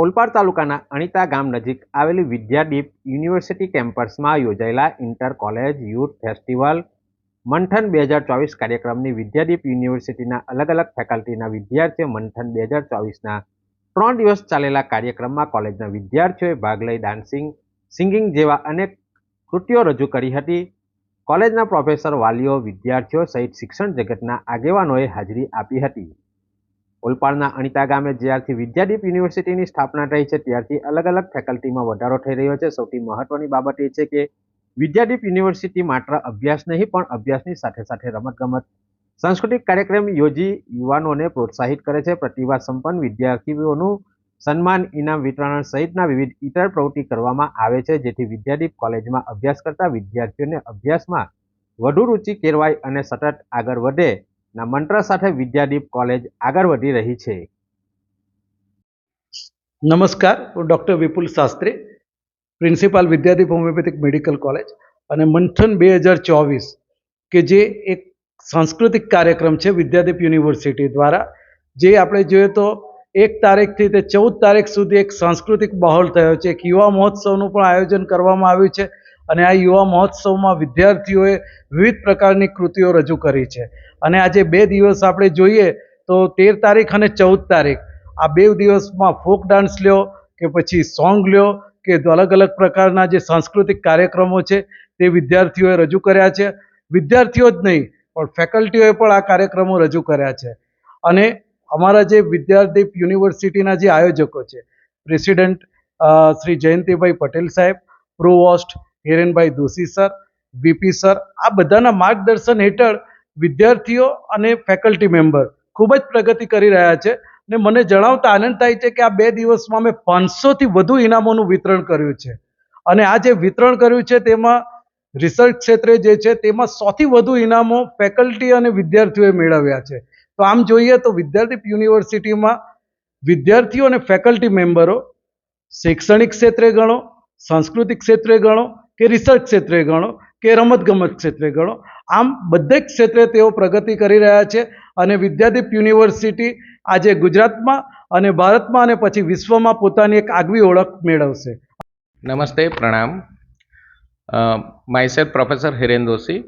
ઓલપાડ તાલુકાના અણીતા ગામ નજીક આવેલી વિદ્યાદીપ યુનિવર્સિટી કેમ્પસમાં યોજાયેલા ઇન્ટર કોલેજ યુથ ફેસ્ટિવલ મંથન બે હજાર ચોવીસ કાર્યક્રમની વિદ્યાદીપ યુનિવર્સિટીના અલગ અલગ ફેકલ્ટીના વિદ્યાર્થીઓ મંથન બે હજાર ચોવીસના ત્રણ દિવસ ચાલેલા કાર્યક્રમમાં કોલેજના વિદ્યાર્થીઓએ ભાગ લઈ ડાન્સિંગ, સિંગિંગ જેવા અનેક કૃતિઓ રજૂ કરી હતી. કોલેજના પ્રોફેસર વાલીઓ વિદ્યાર્થીઓ સહિત શિક્ષણ જગતના આગેવાનોએ હાજરી આપી હતી. ઓલપાડના અણીતા ગામે જ્યારથી વિદ્યાદીપ યુનિવર્સિટીની સ્થાપના થઈ છે, ત્યારથી અલગ અલગ ફેકલ્ટીમાં વધારો થઈ રહ્યો છે. સૌથી મહત્વની બાબત એ છે કે વિદ્યાદીપ યુનિવર્સિટી માત્ર અભ્યાસ નહીં, પણ અભ્યાસની સાથે સાથે રમતગમત, સાંસ્કૃતિક કાર્યક્રમ યોજી યુવાનોને પ્રોત્સાહિત કરે છે. પ્રતિભા સંપન્ન વિદ્યાર્થીઓનું સન્માન, ઇનામ વિતરણ સહિતના વિવિધ ઇતર પ્રવૃત્તિ કરવામાં આવે છે, જેથી વિદ્યાદીપ કોલેજમાં અભ્યાસ કરતા વિદ્યાર્થીઓને અભ્યાસમાં વધુ રુચિ કેળવાય અને સતત આગળ વધે. ના, મંત્ર સાથે વિદ્યાદીપ કોલેજ આગળ વધી રહી છે. નમસ્કાર, હું doctor Vipul Shastri, principal Vidyadeep homeopathic medical college અને મંથન બે હજાર ચોવીસ, કે જે એક સાંસ્કૃતિક કાર્યક્રમ છે વિદ્યાદીપ યુનિવર્સિટી દ્વારા, જે આપણે જોઈએ તો એક તારીખથી તે ચૌદ તારીખ સુધી એક સાંસ્કૃતિક માહોલ થયો છે. એક યુવા મહોત્સવનું પણ આયોજન કરવામાં આવ્યું છે. અને આ યુવા મહોત્સવમાં વિદ્યાર્થીઓએ વિવિધ પ્રકારની કૃતિઓ રજૂ કરી છે. અને આજે બે દિવસ આપણે જોઈએ તો તેર તારીખ અને ચૌદ તારીખ. આ બે દિવસમાં ફોક ડાન્સ લ્યો કે પછી સોંગ લ્યો કે અલગ અલગ પ્રકારના જે સાંસ્કૃતિક કાર્યક્રમો છે તે વિદ્યાર્થીઓએ રજૂ કર્યા છે. વિદ્યાર્થીઓ જ નહીં, પણ ફેકલ્ટીઓએ પણ આ કાર્યક્રમો રજૂ કર્યા છે. અને અમારા જે વિદ્યાદીપ યુનિવર્સિટીના જે આયોજકો છે, પ્રેસિડેન્ટ શ્રી જયંતિભાઈ પટેલ સાહેબ, provost Hirenbhai Doshi sir VP sir, આ બધાના માર્ગદર્શન હેઠળ વિદ્યાર્થીઓ અને ફેકલ્ટી મેમ્બર ખૂબ જ પ્રગતિ કરી રહ્યા છે ને મને જણાવતા આનંદ થાય છે કે આ બે દિવસમાં અમે પાંચસોથી વધુ ઇનામોનું વિતરણ કર્યું છે. અને આ જે વિતરણ કર્યું છે તેમાં રિસર્ચ ક્ષેત્રે જે છે તેમાં સૌથી વધુ ઇનામો ફેકલ્ટી અને વિદ્યાર્થીઓએ મેળવ્યા છે. તો આમ જોઈએ તો વિદ્યાર્થી યુનિવર્સિટીમાં વિદ્યાર્થીઓ અને ફેકલ્ટી મેમ્બરો શૈક્ષણિક ક્ષેત્રે ગણો, સાંસ્કૃતિક ક્ષેત્રે ગણો કે રિસર્ચ ક્ષેત્રે ગણો, કે રમતગમત ક્ષેત્રે ગણો. આમ બધે ક્ષેત્રે તેઓ પ્રગતિ કરી રહ્યા છે અને વિદ્યાદીપ યુનિવર્સિટી આજે ગુજરાતમાં અને ભારતમાં અને પછી વિશ્વમાં પોતાની એક આગવી ઓળખ મેળવશે. નમસ્તે, પ્રણામ. Myself professor Hiren Doshi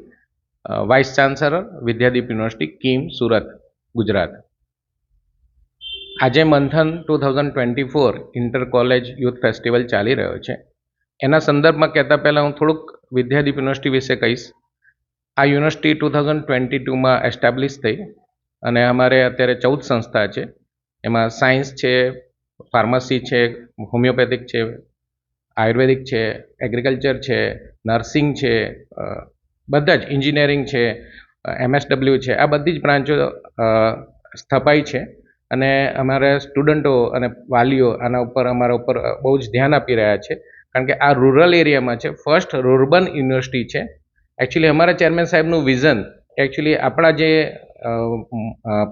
vice chancellor, Vidyadeep university, Kim, Surat, Gujarat. આજે Manthan two thousand twenty four inter college youth festival ચાલી રહ્યો છે. એના સંદર્ભમાં કહેતા પહેલાં હું થોડુંક વિદ્યાદીપ યુનિવર્સિટી વિશે કહીશ. આ યુનિવર્સિટી ટુ થાઉઝન્ડ ટ્વેન્ટી ટુમાં એસ્ટાબ્લિશ થઈ અને અમારે અત્યારે ચૌદ સંસ્થા છે. એમાં સાયન્સ છે, ફાર્મસી છે, હોમિયોપેથિક છે, આયુર્વેદિક છે, એગ્રીકલ્ચર છે, નર્સિંગ છે બધા જ એન્જિનિયરિંગ છે, એમએસડબલ્યુ છે. આ બધી જ બ્રાન્ચો સ્થપાઈ છે અને અમારા સ્ટુડન્ટો અને વાલીઓ આના ઉપર, અમારા ઉપર બહુ જ ધ્યાન આપી રહ્યા છે. કારણ કે આ રૂરલ એરિયામાં છે. ફર્સ્ટ રૂરબન યુનિવર્સિટી છે. એકચ્યુઅલી અમારા ચેરમેન સાહેબનું વિઝન એકચ્યુઅલી આપણા જે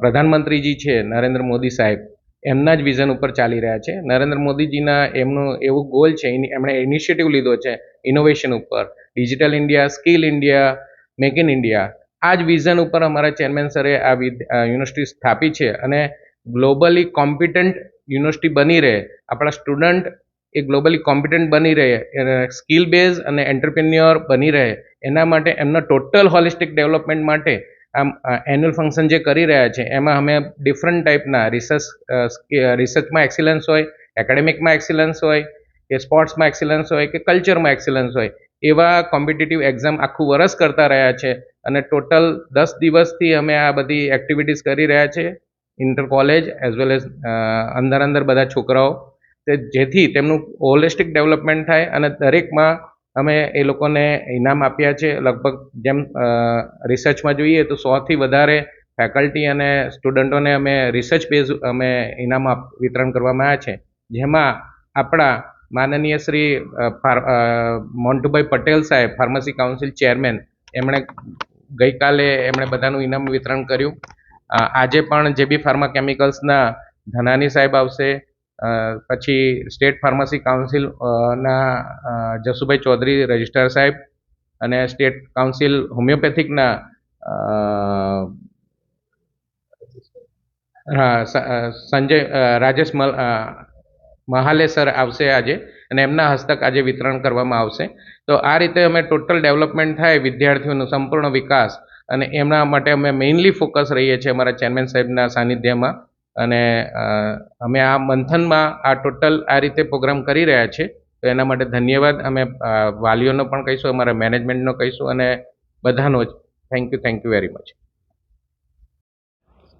પ્રધાનમંત્રીજી છે, નરેન્દ્ર મોદી સાહેબ, એમના જ વિઝન ઉપર ચાલી રહ્યા છે. નરેન્દ્ર મોદીજીના એમનું એવું ગોલ છે એમણે ઇનિશિયેટિવ લીધો છે ઇનોવેશન ઉપર. Digital India skill India make in India આ જ વિઝન ઉપર અમારા ચેરમેન સરે આ યુનિવર્સિટી સ્થાપી છે. અને ગ્લોબલી કોમ્પિટન્ટ યુનિવર્સિટી બની રહે. આપણા સ્ટુડન્ટ એ ગ્લોબલી કોમ્પિટન્ટ બની રહે સ્કિલ બેઝ અને એન્ટરપ્રિન્યોર બની રહે, એના માટે એમના ટોટલ હોલિસ્ટિક ડેવલપમેન્ટ માટે આમ એન્યુઅલ ફંક્શન જે કરી રહ્યા છે, એમાં અમે ડિફરન્ટ ટાઈપના રિસર્ચ રિસર્ચમાં એક્સિલન્સ હોય એકેડેમિકમાં એક્સિલન્સ હોય, કે સ્પોર્ટ્સમાં એક્સિલન્સ હોય, કે કલ્ચરમાં એક્સિલન્સ હોય, એવા કોમ્પિટિટિવ એક્ઝામ આખું વરસ કરતા રહ્યા છે અને ટોટલ દસ દિવસથી અમે આ બધી એક્ટિવિટીઝ કરી રહ્યા છે inter college as well as અંદર અંદર બધા છોકરાઓ તે જેથી તેમનું હોલિસ્ટિક ડેવલપમેન્ટ થાય અને દરેકમાં અમે એ લોકોને ઇનામ આપ્યા છે. લગભગ જેમ રિસર્ચમાં જોઈએ તો સોથી વધારે ફેકલ્ટી અને સ્ટુડન્ટોને અમે રિસર્ચ બેઝ અમે ઇનામ વિતરણ કરવામાં આવ્યા છે. જેમાં આપણા માનનીય શ્રી મોન્ટુભાઈ પટેલ સાહેબ ફાર્મસી કાઉન્સિલ ચેરમેન એમણે ગઈકાલે એમણે બધાનું ઇનામ વિતરણ કર્યું. આજે પણ જે બી ફાર્મા કેમિકલ્સના ધનાની સાહેબ આવશે પછી સ્ટેટ ફાર્મસી કાઉન્સિલ ના જસુભાઈ ચૌધરી રજિસ્ટ્રાર સાહેબ અને સ્ટેટ કાઉન્સિલ હોમિયોપેથિકના હા સંજય રાજેશ મહાલે સર આવશે આજે અને એમના હસ્તક આજે વિતરણ કરવામાં આવશે. તો આ રીતે અમે ટોટલ ડેવલપમેન્ટ થાય, વિદ્યાર્થીઓનો સંપૂર્ણ વિકાસ અને એમના માટે અમે મેઇનલી ફોકસ રહીએ છીએ અમારા ચેરમેન સાહેબના સાનિધ્યમાં. અને અમે આ મંથનમાં આ ટોટલ આ રીતે પ્રોગ્રામ કરી રહ્યા છે તો એના માટે ધન્યવાદ. અમે વાલીઓનો પણ કહીશું, અમારા મેનેજમેન્ટનો કહીશું અને બધાનો જ thank you thank you very much.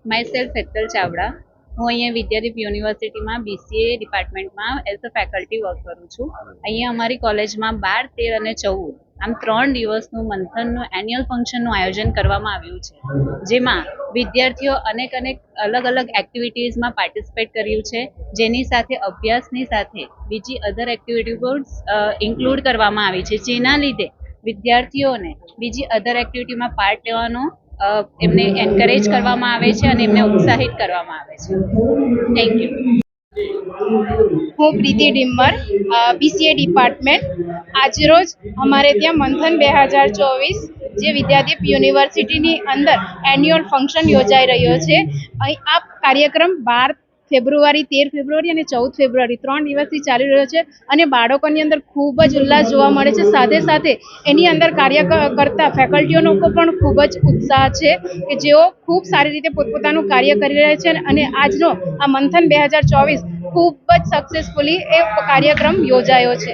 Myself Hetal Chavda હું અહીંયા વિદ્યાદીપ યુનિવર્સિટીમાં બીસીએ ડિપાર્ટમેન્ટમાં એઝ અ ફેકલ્ટી વર્ક કરું છું. અહીંયા અમારી કોલેજમાં બાર, તેર અને ચૌદ આમ ત્રણ દિવસનું મંથનનું એન્યુઅલ ફંક્શનનું આયોજન કરવામાં આવ્યું છે. જેમાં વિદ્યાર્થીઓ અનેક અનેક અલગ અલગ એક્ટિવિટીઝમાં પાર્ટિસિપેટ કર્યું છે. જેની સાથે, અભ્યાસની સાથે બીજી અધર એક્ટિવિટી પણ ઇન્ક્લુડ કરવામાં આવી છે. જેના લીધે વિદ્યાર્થીઓને બીજી અધર એક્ટિવિટીમાં પાર્ટ લેવાનો એમને એન્કરેજ કરવામાં આવે છે અને એમને ઉત્સાહિત કરવામાં આવે છે. થેન્ક યુ હું પ્રીતિ ડિમ્મર બીસીએ ડિપાર્ટમેન્ટ. આજરોજ અમારે ત્યાં મંથન બે હજાર ચોવીસ, જે વિદ્યાદીપ યુનિવર્સિટીની અંદર એન્યુઅલ ફંક્શન યોજાઈ રહ્યો છે. અહીં આ કાર્યક્રમ બાર ફેબ્રુઆરી, તેર ફેબ્રુઆરી અને ચૌદ ફેબ્રુઆરી ત્રણ દિવસથી ચાલી રહ્યો છે અને બાળકોની અંદર ખૂબ જ ઉલ્લાસ જોવા મળે છે. સાથે સાથે એની અંદર કાર્ય કરતા ફેકલ્ટીઓનો પણ ખૂબ જ ઉત્સાહ છે કે જેઓ ખૂબ સારી રીતે પોતપોતાનું કાર્ય કરી રહ્યા છે અને આજનો આ મંથન બે હજાર ચોવીસ ખૂબ જ સક્સેસફુલી એ કાર્યક્રમ યોજાયો છે.